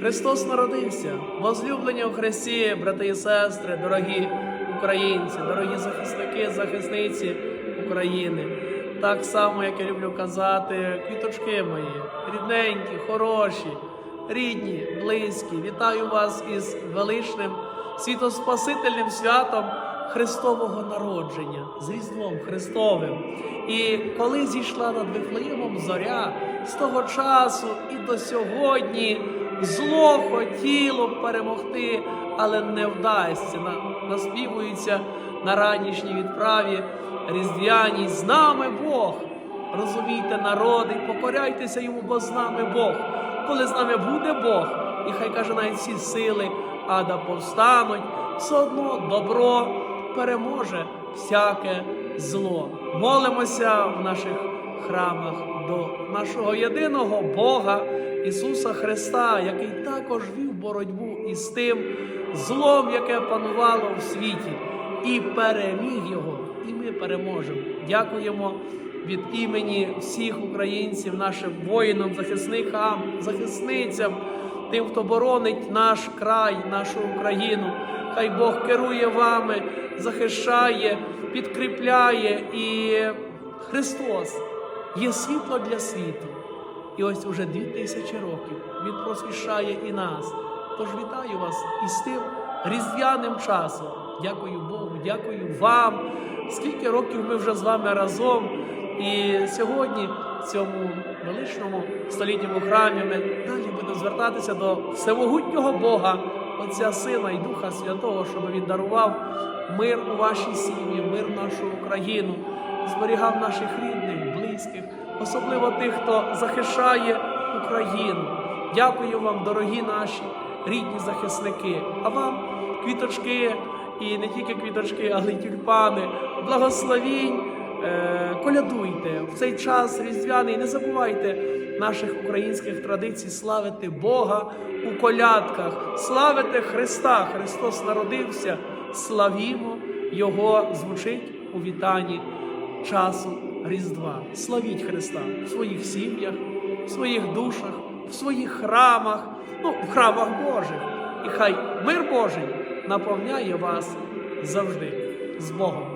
Христос народився, возлюблені у Христі, брати і сестри, дорогі українці, дорогі захисники, захисниці України. Так само, як я люблю казати, квіточки мої, рідненькі, хороші, рідні, близькі. Вітаю вас із величним світоспасительним святом Христового народження, з Різдвом Христовим. І коли зійшла над Вифлеємом зоря, з того часу і до сьогодні зло хотіло перемогти, але не вдасться. На- Наспівується на ранішній відправі різдвяній з нами Бог. Розумійте, народи, покоряйтеся йому, бо з нами Бог. Коли з нами буде Бог, і хай каже навіть всі сили, ада повстануть, все одно добро переможе всяке зло. Молимося в наших храмах до нашого єдиного Бога Ісуса Христа, який також вів боротьбу із тим злом, яке панувало в світі, і переміг його, і ми переможемо. Дякуємо від імені всіх українців, нашим воїнам, захисникам, захисницям, тим, хто боронить наш край, нашу Україну. Хай Бог керує вами, захищає, підкріпляє і Христос є світло для світу. І ось уже дві тисячі років Він просвіщає і нас. Тож вітаю вас із тим різдвяним часом. Дякую Богу, дякую вам. Скільки років ми вже з вами разом. І сьогодні, в цьому величному столітньому храмі, ми далі будемо звертатися до всемогутнього Бога, Отця Сина і Духа Святого, щоб Він дарував мир у вашій сім'ї, мир нашу Україну, зберігав наших рідних, близьких, особливо тих, хто захищає Україну. Дякую вам, дорогі наші рідні захисники, а вам квіточки і не тільки квіточки, але й тюльпани, благословінь. Е, Колядуйте в цей час різдвяний. Не забувайте наших українських традицій славити Бога у колядках, славити Христа. Христос народився. Славімо Його звучить у вітанні часу Різдва. Славіть Христа в своїх сім'ях, в своїх душах, в своїх храмах, ну, в храмах Божих. І хай мир Божий наповняє вас завжди з Богом.